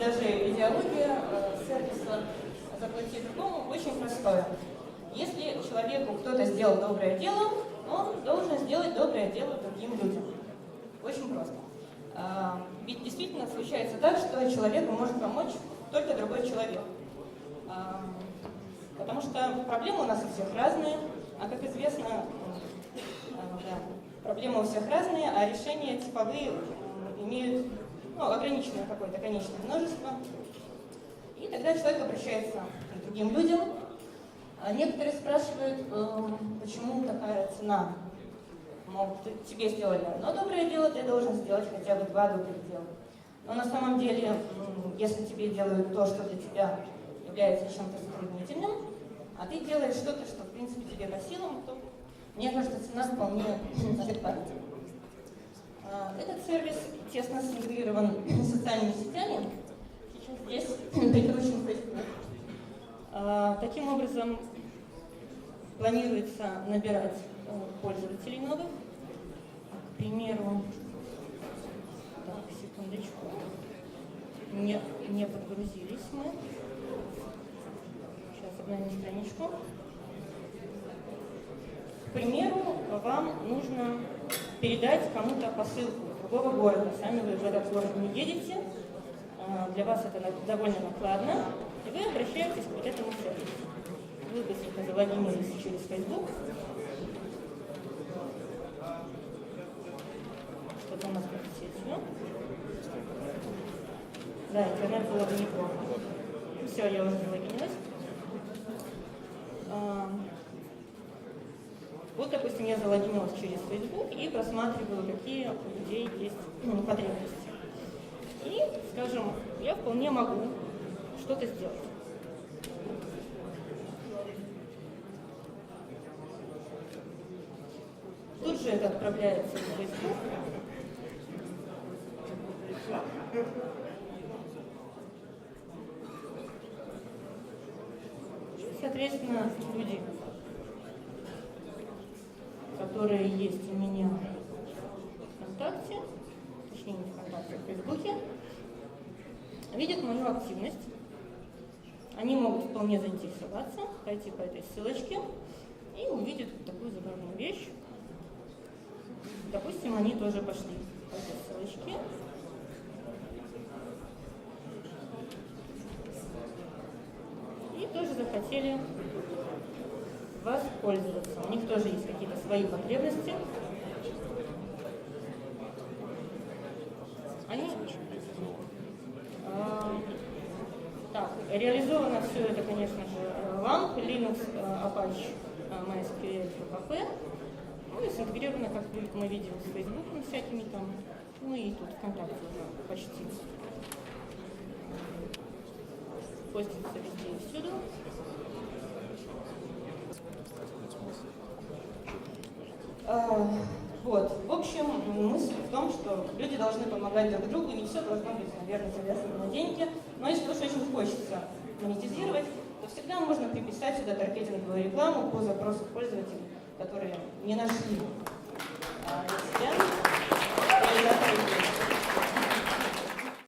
даже идеология э, сервиса «Заплати другому» очень простая. Если человеку кто-то сделал доброе дело, он должен сделать доброе дело другим людям. Очень просто. А, Ведь действительно случается так, что человеку может помочь только другой человек. А, Потому что проблемы у нас у всех разные, а как известно, да, проблемы у всех разные, а решения типовые м, имеют ну, ограниченное какое-то конечное множество. И тогда человек обращается к другим людям. А некоторые спрашивают, э, почему такая цена. Мол, тебе сделали одно доброе дело, ты должен сделать хотя бы два добрых дела. Но на самом деле, если тебе делают то, что для тебя является чем-то затруднительным, а ты делаешь что-то, что в принципе тебе по силам, то, мне кажется, цена вполне адекватна. Этот сервис тесно синтегрирован социальными сетями. Здесь прикручен Facebook. А, Таким образом, планируется набирать э, пользователей новых. К примеру, так, секундочку, не, не подгрузились мы. Сейчас обновим страничку. К примеру, вам нужно передать кому-то посылку другого города. Сами вы в этот город не едете, а, для вас это довольно накладно, и вы обращаетесь к вот этому сервису. Вы быстренько залогинились через Facebook. Что-то у нас под сетью. Да, интернет было бы неплохо. Все, я уже залогинилась. Вот, допустим, я залогинилась через Facebook и просматриваю, какие у людей есть ну, потребности. И, скажем, я вполне могу что-то сделать. Тут же это отправляется в Facebook. Соответственно, люди, которые есть у меня в ВКонтакте, точнее не ВКонтакте, а в Фейсбуке, видят мою активность. Они могут вполне заинтересоваться, пойти по этой ссылочке и увидят такую забавную вещь. Допустим, они тоже пошли по этой ссылочке. И тоже захотели воспользоваться. У них тоже есть какие-то свои потребности. Они а, так, реализовано все это, конечно же, LAMP, Linux, э, Apache, э, MySQL, PHP. Ну и синтегрировано, как мы видим, с Facebook всякими там. Ну и тут ВКонтакте уже почти. Постится везде и всюду. Вот. В общем, мысль в том, что люди должны помогать друг другу, и не все должно быть, наверное, завязано на деньги. Но если уж очень хочется монетизировать, то всегда можно приписать сюда таргетинговую рекламу по запросу пользователей, которые не нашли